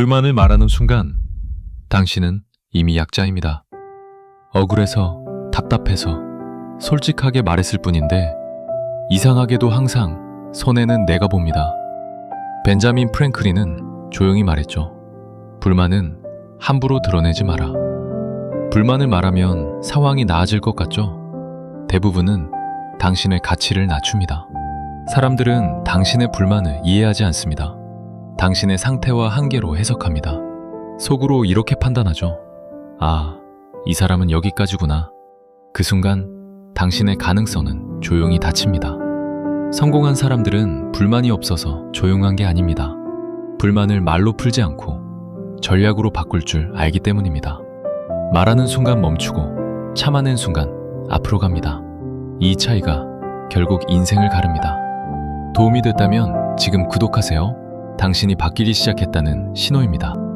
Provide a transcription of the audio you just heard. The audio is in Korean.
불만을 말하는 순간 당신은 이미 약자입니다. 억울해서 답답해서 솔직하게 말했을 뿐인데 이상하게도 항상 손해는 내가 봅니다. 벤자민 프랭클린은 조용히 말했죠. 불만은 함부로 드러내지 마라. 불만을 말하면 상황이 나아질 것 같죠? 대부분은 당신의 가치를 낮춥니다. 사람들은 당신의 불만을 이해하지 않습니다. 당신의 상태와 한계로 해석합니다. 속으로 이렇게 판단하죠. 아, 이 사람은 여기까지구나. 그 순간 당신의 가능성은 조용히 닫힙니다. 성공한 사람들은 불만이 없어서 조용한 게 아닙니다. 불만을 말로 풀지 않고 전략으로 바꿀 줄 알기 때문입니다. 말하는 순간 멈추고 참아낸 순간 앞으로 갑니다. 이 차이가 결국 인생을 가릅니다. 도움이 됐다면 지금 구독하세요. 당신이 바뀌기 시작했다는 신호입니다.